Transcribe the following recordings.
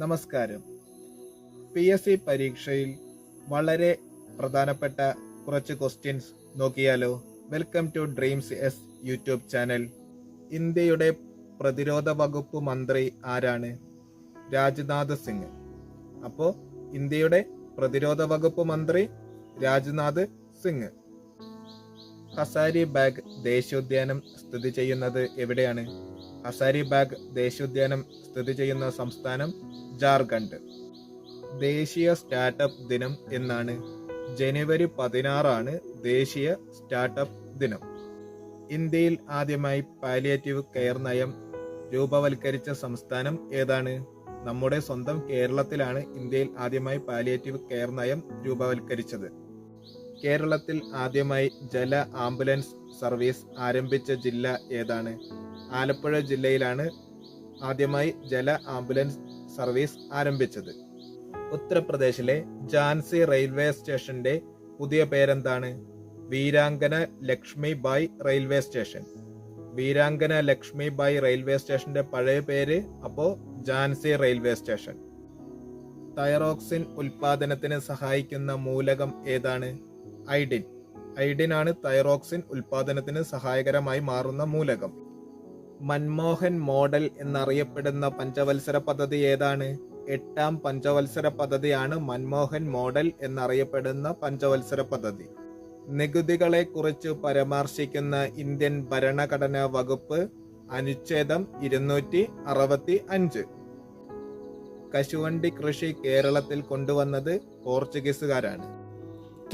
നമസ്കാരം. P S C പരീക്ഷയിൽ വളരെ പ്രധാനപ്പെട്ട കുറച്ച് ക്വസ്റ്റ്യൻസ് നോക്കിയാലോ? Welcome to dreams S YouTube channel ഇന്ത്യയുടെ പ്രതിരോധ വകുപ്പ് മന്ത്രി ആരാണ്? രാജ്നാഥ് സിംഗ്. അപ്പോൾ ഇന്ത്യയുടെ പ്രതിരോധ വകുപ്പ് മന്ത്രി രാജ്നാഥ് സിംഗ്. ഹസാരി ബാഗ് ദേശീയോദ്യാനം സ്ഥിതി ചെയ്യുന്നത് എവിടെയാണ്? ഹസാരി ബാഗ് ദേശീയോദ്യാനം സ്ഥിതി ചെയ്യുന്ന സംസ്ഥാനം ജാർഖണ്ഡ്. ദേശീയ സ്റ്റാർട്ടപ്പ് ദിനം എന്നാണ്. ജനുവരി പതിനാറാണ് ദേശീയ സ്റ്റാർട്ടപ്പ് ദിനം. ഇന്ത്യയിൽ ആദ്യമായി പാലിയേറ്റീവ് കെയർ നയം രൂപവൽക്കരിച്ച സംസ്ഥാനം ഏതാണ്? നമ്മുടെ സ്വന്തം കേരളത്തിലാണ് ഇന്ത്യയിൽ ആദ്യമായി പാലിയേറ്റീവ് കെയർ നയം രൂപവൽക്കരിച്ചത്. കേരളത്തിൽ ആദ്യമായി ജല ആംബുലൻസ് സർവീസ് ആരംഭിച്ച ജില്ല ഏതാണ്? ആലപ്പുഴ ജില്ലയിലാണ് ആദ്യമായി ജല ആംബുലൻസ് സർവീസ് ആരംഭിച്ചത്. ഉത്തർപ്രദേശിലെ ജാൻസി റെയിൽവേ സ്റ്റേഷന്റെ പുതിയ പേരെന്താണ്? Veerangana Lakshmi Bai railway station. Veerangana Lakshmi Bai railway സ്റ്റേഷന്റെ പഴയ പേര് അപ്പോ ജാൻസി റെയിൽവേ സ്റ്റേഷൻ. തൈറോക്സിൻ ഉൽപാദനത്തിന് സഹായിക്കുന്ന മൂലകം ഏതാണ്? ഐഡിൻ. ആണ് തൈറോക്സിൻ ഉൽപാദനത്തിന് സഹായകരമായി മാറുന്ന മൂലകം. മൻമോഹൻ മോഡൽ എന്നറിയപ്പെടുന്ന പഞ്ചവത്സര പദ്ധതി ഏതാണ്? എട്ടാം പഞ്ചവത്സര പദ്ധതിയാണ് മൻമോഹൻ മോഡൽ എന്നറിയപ്പെടുന്ന പഞ്ചവത്സര പദ്ധതി. നികുതികളെ കുറിച്ച് പരാമർശിക്കുന്ന ഇന്ത്യൻ ഭരണഘടനാ വകുപ്പ് അനുച്ഛേദം ഇരുന്നൂറ്റി അറുപത്തി അഞ്ച്. കശുവണ്ടി കൃഷി കേരളത്തിൽ കൊണ്ടുവന്നത് പോർച്ചുഗീസുകാരാണ്.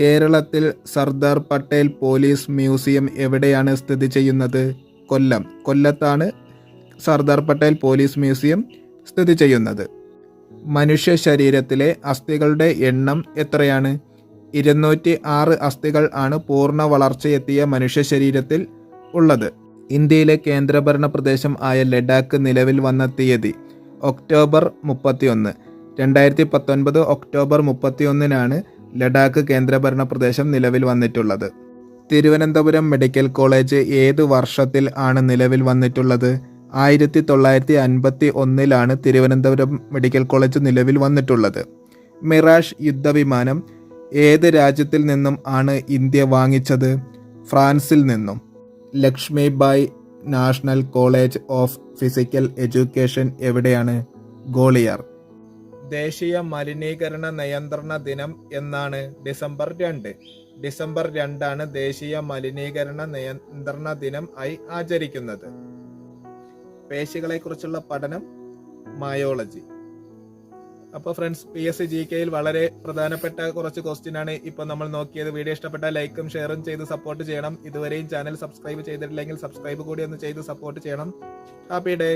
കേരളത്തിൽ സർദാർ പട്ടേൽ പോലീസ് മ്യൂസിയം എവിടെയാണ് സ്ഥിതി ചെയ്യുന്നത്? കൊല്ലം. കൊല്ലത്താണ് സർദാർ പട്ടേൽ പോലീസ് മ്യൂസിയം സ്ഥിതി ചെയ്യുന്നത്. മനുഷ്യ ശരീരത്തിലെ അസ്ഥികളുടെ എണ്ണം എത്രയാണ്? ഇരുന്നൂറ്റി ആറ് അസ്ഥികൾ ആണ് പൂർണ വളർച്ചയെത്തിയ മനുഷ്യ ശരീരത്തിൽ ഉള്ളത്. ഇന്ത്യയിലെ കേന്ദ്രഭരണ പ്രദേശം ആയ ലഡാക്ക് നിലവിൽ വന്ന തീയതി ഒക്ടോബർ മുപ്പത്തിയൊന്ന്. രണ്ടായിരത്തി പത്തൊൻപത് ഒക്ടോബർ മുപ്പത്തിയൊന്നിനാണ് ലഡാക്ക് കേന്ദ്രഭരണ പ്രദേശം നിലവിൽ വന്നിട്ടുള്ളത്. തിരുവനന്തപുരം മെഡിക്കൽ കോളേജ് ഏത് വർഷത്തിൽ ആണ് നിലവിൽ വന്നിട്ടുള്ളത്? ആയിരത്തി തൊള്ളായിരത്തി അൻപത്തി ഒന്നിലാണ് തിരുവനന്തപുരം മെഡിക്കൽ കോളേജ് നിലവിൽ വന്നിട്ടുള്ളത്. മിറാഷ് യുദ്ധവിമാനം ഏത് രാജ്യത്തിൽ നിന്നും ആണ് ഇന്ത്യ വാങ്ങിച്ചത്? ഫ്രാൻസിൽ നിന്നും. Lakshmibai national college of physical education എവിടെയാണ്? ഗോളിയാർ. ദേശീയ മലിനീകരണ നിയന്ത്രണ ദിനം എന്നാണ് ഡിസംബർ രണ്ട്. ഡിസംബർ രണ്ടാണ് ദേശീയ മലിനീകരണ നിയന്ത്രണ ദിനം ആയി ആചരിക്കുന്നത്. പേശികളെ കുറിച്ചുള്ള പഠനം മയോളജി. അപ്പോൾ friends P S C G കെയിൽ വളരെ പ്രധാനപ്പെട്ട കുറച്ച് ക്വസ്റ്റ്യൻ ആണ് ഇപ്പൊ നമ്മൾ നോക്കിയത്. വീഡിയോ ഇഷ്ടപ്പെട്ട ലൈക്കും ഷെയറും ചെയ്ത് സപ്പോർട്ട് ചെയ്യണം. ഇതുവരെയും ചാനൽ സബ്സ്ക്രൈബ് ചെയ്തിട്ടില്ലെങ്കിൽ സബ്സ്ക്രൈബ് കൂടി ഒന്ന് ചെയ്ത് സപ്പോർട്ട് ചെയ്യണം. Happy day.